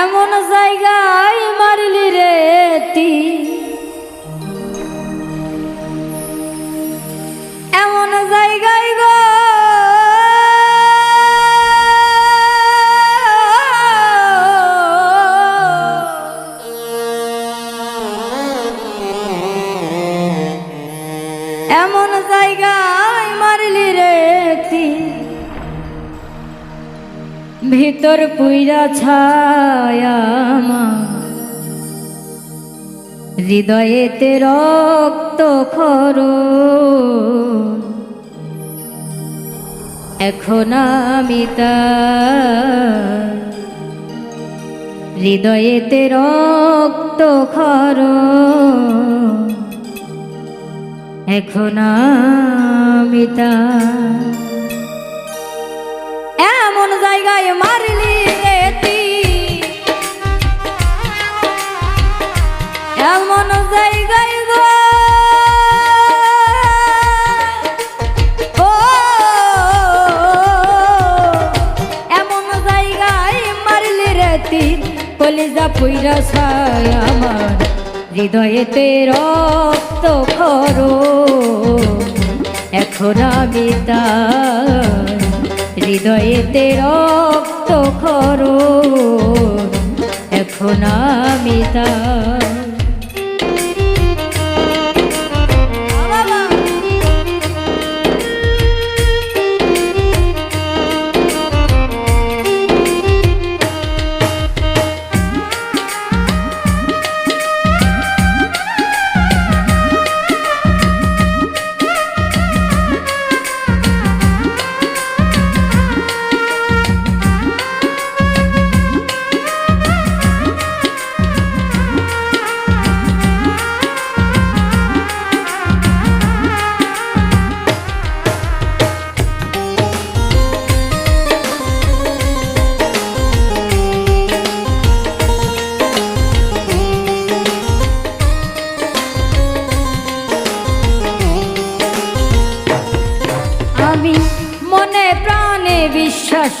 এমন জায়গায় মারলি রে তি। এমন জায়গায় ভিতর পুইরা ছায়া হৃদয়েতে রক্ত খর এখন আমি হৃদয়েতে রক্ত খর এখন আমি তার এমন জায়গায় এমন জায়গায় মারলি রে তীর কলিজা পুইরা ছায় আমার, হৃদয়েতে রক্ত খরো। এখন আমি তার হৃদয়েতে রক্ত খরো এখন আমি তার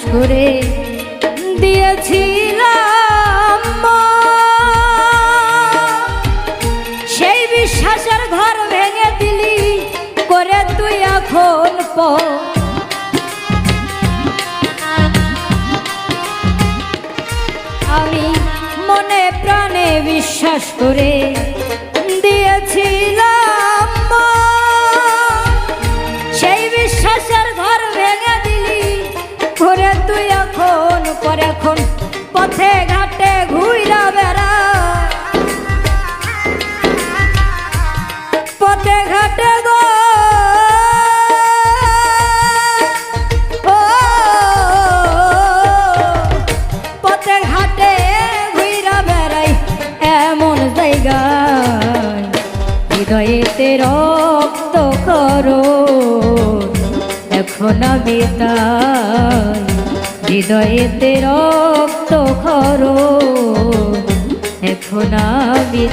করে দিয়েছিলাম সেই বিশ্বাসের ঘর ভেঙে দিলি করে তুই এখন আমি মনে প্রাণে বিশ্বাস করে পথে ঘাটে ঘুইরা বেড়া। পথে ঘাটে হৃদয়েতে রক্ত করো এখন আমি তাই হৃদয়েতে রক্ত খর এখন আমি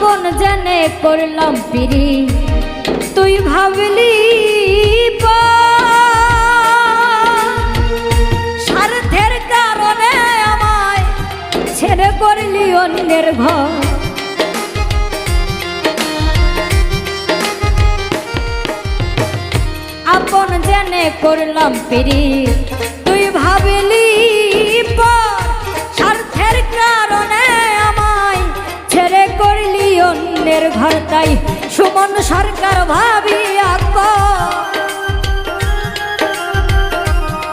কোন জানে করলাম পিরি তুই ভাবলি স্বার্থের কারণে আমায় ছেড়ে করলি অন্যের ঘর। আপন জানে করলাম পিরি তুই ভাবলি সুমন সরকার ভাবিয়া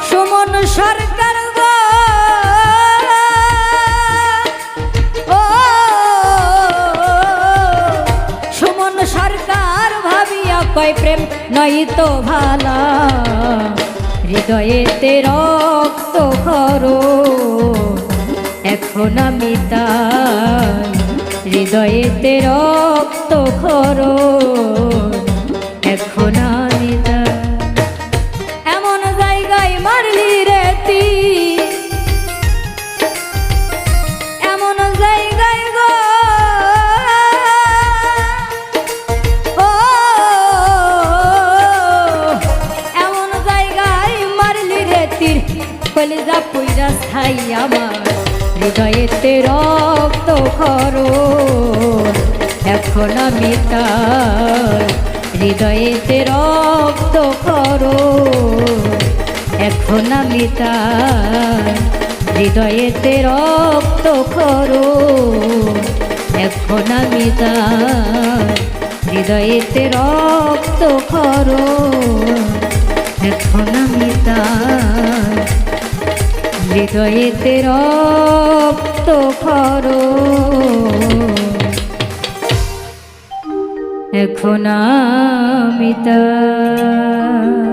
সুমন সরকার সুমন সরকার ভাবিয়া কয় প্রেম নই তো ভালা। হৃদয়েতে রক্ত করো এখন আমি তাই হৃদয়েতে রক্ত করো এখন এমন জায়গায় মারলি রে তুই এমন জায়গায় গো। ও, এমন জায়গায় মারলি রে তীর কলিজা পুইরা ছাই আমার, হৃদয়েতে রক্ত করো আমি তাই হৃদয়েতে রক্ত করো। এখন আমি তাই হৃদয়েতে রক্ত করো। এখন আমি তাই হৃদয়েতে রক্ত করো। এখন আমি তাই হৃদয়েতে রক্ত করো। এখন আমি তাই